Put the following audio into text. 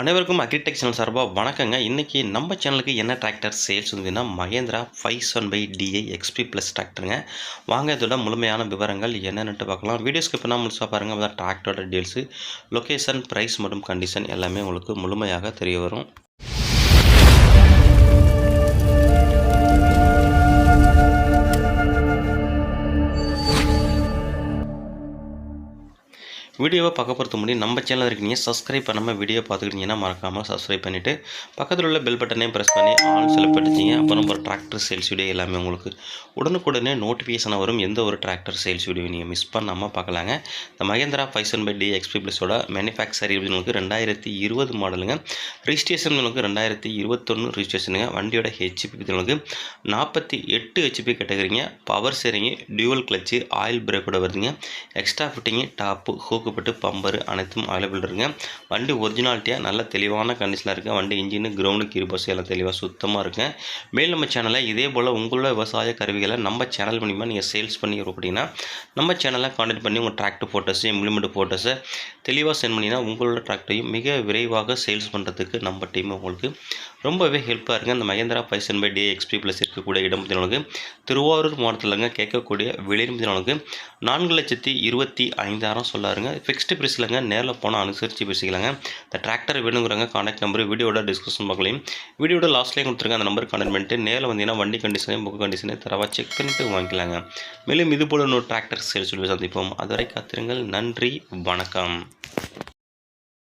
அனைவருக்கும் agritech channel சார்பாக வணக்கங்க. இன்றைக்கி நம்ம சேனலுக்கு என்ன டிராக்டர் சேல்ஸ் வந்துன்னா Mahindra five seven five DI XP plus டிராக்டருங்க. வாங்க இதோட முழுமையான விவரங்கள் என்னென்னுட்டு பார்க்கலாம். வீடியோ ஸ்கிப் பண்ணால் முழுசாக பாருங்கள் அதான் டிராக்டரோட டீல்ஸு லொக்கேஷன் ப்ரைஸ் மற்றும் கண்டிஷன் எல்லாமே உங்களுக்கு முழுமையாக தெரிய வரும். வீடியோவை பார்க்க பொறுத்த முடியும் நம்ம சேனல் இருக்கீங்க சப்ஸ்கிரைப் பண்ணாமல் வீடியோ பார்த்துக்கிட்டீங்கன்னா மறக்காமல் சப்ஸ்கிரைப் பண்ணிவிட்டு பக்கத்தில் உள்ள பெல் பட்டனையும் ப்ரெஸ் பண்ணி ஆல் செலக்ட் பண்ணிட்டீங்க. அப்புறம் ஒரு டிராக்டர் சேல்ஸ் வீடியோ எல்லாமே உங்களுக்கு உடனுக்குடனே நோட்டிஃபிகேஷனாக வரும். எந்த ஒரு டிராக்டர் சேல்ஸ் வீடியோ நீங்கள் மிஸ் பண்ணாமல் பார்க்கலாங்க. இந்த மகேந்திரா ஃபைசன் பை டி எக்ஸ்பி ப்ளஸோட மேனுஃபேக்சர் உங்களுக்கு ரெண்டாயிரத்தி இருபது மாடலுங்க ரிஜிஸ்ட்ரேஷன் உங்களுக்கு ரெண்டாயிரத்தி இருபத்தொன்று ரிஜிஸ்ட்ரேஷனுங்க வண்டியோட ஹெச்பி உங்களுக்கு நாற்பத்தி எட்டு HP கேட்டகரிங்க power steering dual clutch oil பிரேக்கோட வருதுங்க. எக்ஸ்ட்ரா ஃபிட்டிங்கு டாப்பு கொடுக்கப்பட்டு பம்பர் அனைத்தும் அவைலபிள் இருக்குங்க. வண்டி ஒரிஜினாலிட்டியாக நல்ல தெளிவான கண்டிஷனில் இருக்குது வண்டி இன்ஜின் கிரவுண்டு கீர் பஸ் எல்லாம் தெளிவாக சுத்தமாக இருக்குங்க மேல் நம்ம சேனலில் இதே போல் உங்களோட விவசாய கருவிகளை நம்ம சேனல் மூலிமா நீங்கள் சேல்ஸ் பண்ணி அப்படின்னா நம்ம சேனலை கான்டாக்ட் பண்ணி உங்கள் டிராக்டர் ஃபோட்டோஸு இம்ப்ளிமெண்ட் ஃபோட்டோஸை தெளிவாக சென்ட் பண்ணிங்கன்னா உங்களோட டிராக்டரையும் மிக விரைவாக சேல்ஸ் பண்ணுறதுக்கு நம்ம டீம் உங்களுக்கு ரொம்பவே ஹெல்ப்பாக இருக்குது அந்த Mahindra bison five D XP plus இருக்கக்கூடிய இடம் பற்றினவங்களுக்கு திருவாரூர் மாவட்டத்தில்ங்க கேட்கக்கூடிய விலை பற்றினவங்களுக்கு நான்கு லட்சத்தி இருபத்தி ஐந்தாயிரம் சொல்லாருங்க. ஃபிக்ஸ்டு ப்ரைஸ்லங்க நேரில் போனால் அனுசரித்து பேசிக்கலாங்க. இந்த டிராக்டர் வேணுங்கிறவங்க கான்டாக்ட் நம்பர் வீடியோட டிஸ்கஷன் பார்க்கலையும் வீடியோட லாஸ்ட்லேயும் கொடுத்துருங்க. அந்த நம்பர் கான்டாக்ட் பண்ணிட்டு நேரில் வந்தீங்கன்னா வண்டி கண்டிஷனையும் புக் கண்டிஷனையும் தரவாக செக் பண்ணிட்டு வாங்கிக்கலாங்க. மேலும் இது போல இன்னொரு டிராக்டர் சேல் சொல்லி சந்திப்போம். அதுவரை காத்திருங்கள். நன்றி. வணக்கம்.